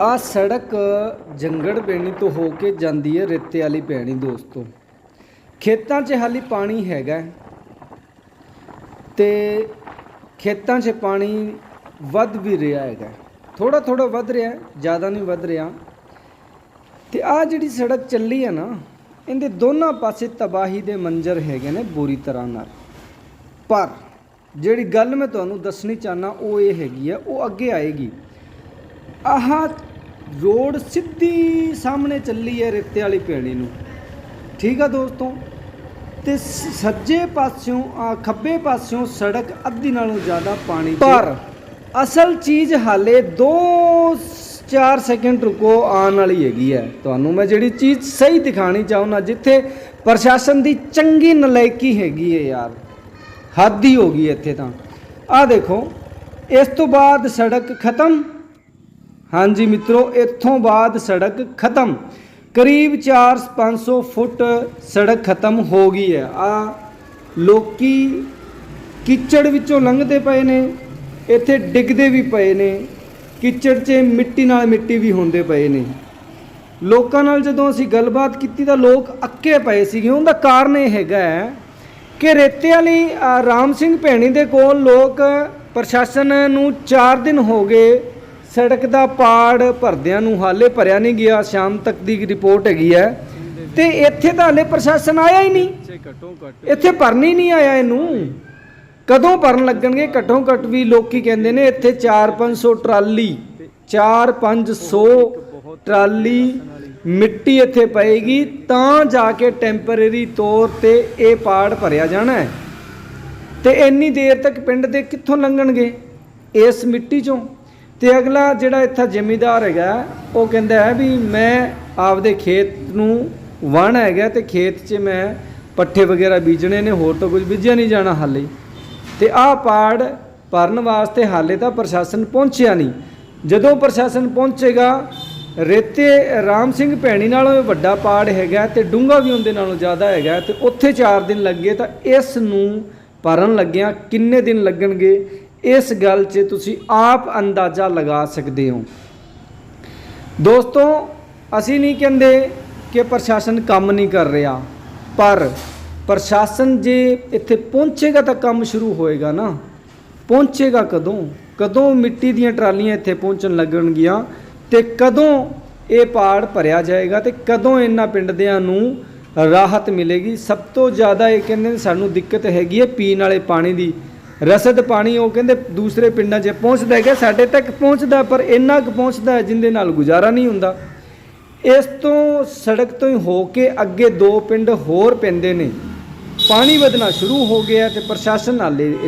ਆ ਸੜਕ ਜੰਗੜ ਪੈਣੀ ਤੋਂ ਹੋ ਕੇ ਜਾਂਦੀ ਹੈ ਰੇਤੇ ਵਾਲੀ ਪੈਣੀ ਦੋਸਤੋ। ਖੇਤਾਂ 'ਚ ਹਾਲੀ ਪਾਣੀ ਹੈਗਾ। ਹੈ। ਤੇ ਖੇਤਾਂ 'ਚ ਪਾਣੀ ਵੱਧ ਵੀ ਰਿਹਾ ਹੈਗਾ। ਥੋੜਾ ਥੋੜਾ ਵੱਧ ਰਿਹਾ, ਜ਼ਿਆਦਾ ਨਹੀਂ ਵੱਧ ਰਿਹਾ। ਤੇ ਆ ਜਿਹੜੀ ਸੜਕ ਚੱਲੀ ਹੈ ਨਾ, ਇਹਦੇ ਦੋਨਾਂ ਪਾਸੇ ਤਬਾਹੀ ਦੇ ਮੰਜ਼ਰ ਹੈਗੇ ਨੇ ਬੁਰੀ ਤਰ੍ਹਾਂ ਨਾਲ। ਪਰ ਜਿਹੜੀ ਗੱਲ ਮੈਂ ਤੁਹਾਨੂੰ ਦੱਸਣੀ ਚਾਹਨਾ ਉਹ ਇਹ ਹੈਗੀ ਆ ਉਹ ਅੱਗੇ ਆਏਗੀ। ਆਹ ਰੋਡ ਸਿੱਧੀ ਸਾਹਮਣੇ ਚੱਲੀ ਹੈ ਰੇਤੇ ਵਾਲੀ ਪੈਣੀ ਨੂੰ। ਠੀਕ ਆ ਦੋਸਤੋ? ਤੇ ਸੱਜੇ ਪਾਸਿਓਂ ਆ ਖੱਬੇ ਪਾਸਿਓਂ ਸੜਕ ਅੱਧੀ ਨਾਲੋਂ ਜ਼ਿਆਦਾ ਪਾਣੀ ਪਰ ਅਸਲ ਚੀਜ਼ ਹਾਲੇ 2-4 ਸੈਕਿੰਡ ਰੁਕੋ ਆਉਣ ਵਾਲੀ ਹੈਗੀ ਹੈ। ਤੁਹਾਨੂੰ ਮੈਂ ਜਿਹੜੀ ਚੀਜ਼ ਸਹੀ ਦਿਖਾਣੀ ਚਾਹੁੰਦਾ ਜਿੱਥੇ ਪ੍ਰਸ਼ਾਸਨ ਦੀ ਚੰਗੀ ਨਲਾਇਕੀ ਹੈਗੀ ਹੈ ਯਾਰ। ਹੱਦ ਹੀ ਹੋ ਗਈ ਇੱਥੇ ਤਾਂ। ਆਹ ਦੇਖੋ ਇਸ ਤੋਂ ਬਾਅਦ ਸੜਕ ਖਤਮ ਹਾਂਜੀ ਮਿੱਤਰੋ, ਇੱਥੋਂ ਬਾਅਦ ਸੜਕ ਖਤਮ। ਕਰੀਬ 4-500 ਫੁੱਟ ਸੜਕ ਖਤਮ ਹੋ ਗਈ ਹੈ। ਆ ਲੋਕੀ ਕਿਚੜ ਵਿੱਚੋਂ ਲੰਘਦੇ ਪਏ ਨੇ, ਇੱਥੇ ਡਿੱਗਦੇ ਵੀ ਪਏ ਨੇ, ਕੀਚੜ 'ਚ ਮਿੱਟੀ ਨਾਲ ਮਿੱਟੀ ਵੀ ਹੁੰਦੇ ਪਏ ਨੇ। ਲੋਕਾਂ ਨਾਲ ਜਦੋਂ ਅਸੀਂ ਗੱਲਬਾਤ ਕੀਤੀ ਤਾਂ ਲੋਕ ਅੱਕੇ ਪਏ ਸੀਗੇ। ਉਹਦਾ ਕਾਰਨ ਇਹ ਹੈਗਾ ਹੈ ਕਿ ਰੇਤੇ ਵਾਲੀ ਰਾਮ ਸਿੰਘ ਭੈਣੀ ਦੇ ਕੋਲ ਲੋਕ ਪ੍ਰਸ਼ਾਸਨ ਨੂੰ 4 ਦਿਨ ਹੋ ਗਏ ਸੜਕ ਦਾ ਪਾੜ ਭਰਦਿਆਂ ਨੂੰ ਹਾਲੇ ਭਰਿਆ ਨਹੀਂ ਗਿਆ ਸ਼ਾਮ ਤੱਕ ਦੀ ਰਿਪੋਰਟ ਹੈਗੀ ਹੈ। ਤੇ ਇੱਥੇ ਤਾਂ ਹਾਲੇ ਪ੍ਰਸ਼ਾਸਨ ਆਇਆ ਹੀ ਨਹੀਂ। ਇੱਥੇ ਭਰਨ ਹੀ ਨਹੀਂ ਆਇਆ ਇਹਨੂੰ। ਕਦੋਂ ਭਰਨ ਲੱਗਣਗੇ? ਘੱਟੋ ਘੱਟ ਵੀ ਲੋਕੀ ਕਹਿੰਦੇ ਨੇ ਇੱਥੇ 4-500 ਟਰਾਲੀ 4-500 ਟਰਾਲੀ ਮਿੱਟੀ ਇੱਥੇ ਪਏਗੀ ਤਾਂ ਜਾ ਕੇ ਟੈਂਪਰੇਰੀ ਤੌਰ ਤੇ ਇਹ ਪਾੜ ਭਰਿਆ ਜਾਣਾ ਹੈ। ਤੇ ਇੰਨੀ ਦੇਰ ਤੱਕ ਪਿੰਡ ਦੇ ਕਿੱਥੋਂ ਲੰਘਣਗੇ? ਇਸ ਮਿੱਟੀ ਚੋਂ। ਤੇ ਅਗਲਾ ਜਿਹੜਾ ਇੱਥੇ ਜ਼ਿਮੀਦਾਰ ਹੈਗਾ, ਉਹ ਕਹਿੰਦਾ ਹੈ ਵੀ ਮੈਂ ਆਪਦੇ ਖੇਤ ਨੂੰ ਵਣ ਹੈਗਾ ਤੇ ਖੇਤ 'ਚ ਮੈਂ ਪੱਠੇ ਵਗੈਰਾ ਬੀਜਣੇ ਨੇ, ਹੋਰ ਤਾਂ ਕੁਝ ਬੀਜਿਆ ਨਹੀਂ ਜਾਣਾ ਹਾਲੇ। ਤੇ ਆਹ ਪਾੜ ਭਰਨ ਵਾਸਤੇ ਹਾਲੇ ਤਾਂ ਪ੍ਰਸ਼ਾਸਨ ਪਹੁੰਚਿਆ ਨਹੀਂ। ਜਦੋਂ ਪ੍ਰਸ਼ਾਸਨ ਪਹੁੰਚੇਗਾ, ਰੇਤੇ ਰਾਮ ਸਿੰਘ ਭੈਣੀ ਨਾਲੋਂ ਵੀ ਵੱਡਾ ਪਾੜ ਹੈਗਾ ਤੇ ਡੂੰਗਾ ਵੀ ਉਹਦੇ ਨਾਲੋਂ ਜ਼ਿਆਦਾ ਹੈਗਾ ਤੇ ਉੱਥੇ 4 ਦਿਨ ਲੱਗੇ ਤਾਂ ਇਸ ਨੂੰ ਭਰਨ ਲੱਗਿਆਂ ਕਿੰਨੇ ਦਿਨ ਲੱਗਣਗੇ? ਇਸ ਗੱਲ 'ਚ ਤੁਸੀਂ ਆਪ ਅੰਦਾਜ਼ਾ ਲਗਾ ਸਕਦੇ ਹੋ। ਦੋਸਤੋ, ਅਸੀਂ ਨਹੀਂ ਕਹਿੰਦੇ ਕਿ ਪ੍ਰਸ਼ਾਸਨ ਕੰਮ ਨਹੀਂ ਕਰ ਰਿਹਾ, ਪਰ ਪ੍ਰਸ਼ਾਸਨ ਜੇ ਇੱਥੇ ਪਹੁੰਚੇਗਾ ਤਾਂ ਕੰਮ ਸ਼ੁਰੂ ਹੋਏਗਾ ਨਾ। ਪਹੁੰਚੇਗਾ ਕਦੋਂ? ਕਦੋਂ ਮਿੱਟੀ ਦੀਆਂ ਟਰਾਲੀਆਂ ਇੱਥੇ ਪਹੁੰਚਣ ਲੱਗਣਗੀਆਂ ਤੇ ਕਦੋਂ ਇਹ ਪਾੜ ਭਰਿਆ ਜਾਏਗਾ ਤੇ ਕਦੋਂ ਇਹਨਾਂ ਪਿੰਡਦਿਆਂ ਨੂੰ ਰਾਹਤ ਮਿਲੇਗੀ? ਸਭ ਤੋਂ ਜ਼ਿਆਦਾ ਇਹ ਕਹਿੰਦੇ ਨੇ ਸਾਨੂੰ ਦਿੱਕਤ ਹੈਗੀ ਹੈ ਪੀਣ ਵਾਲੇ ਪਾਣੀ ਦੀ। ਰਸਦ ਪਾਣੀ, ਉਹ ਕਹਿੰਦੇ ਦੂਸਰੇ ਪਿੰਡਾਂ 'ਚ ਪਹੁੰਚਦਾ ਹੈਗਾ, ਸਾਡੇ ਤੱਕ ਪਹੁੰਚਦਾ, ਪਰ ਇੰਨਾ ਕੁ ਪਹੁੰਚਦਾ ਹੈ ਜਿੰਦੇ ਨਾਲ ਗੁਜ਼ਾਰਾ ਨਹੀਂ ਹੁੰਦਾ। ਇਸ ਤੋਂ ਸੜਕ ਤੋਂ ਹੀ ਹੋ ਕੇ ਅੱਗੇ ਦੋ ਪਿੰਡ ਹੋਰ ਪੈਂਦੇ ਨੇ। ਪਾਣੀ ਵਧਣਾ ਸ਼ੁਰੂ ਹੋ ਗਿਆ ਤੇ ਪ੍ਰਸ਼ਾਸਨ ਹਾਲੇ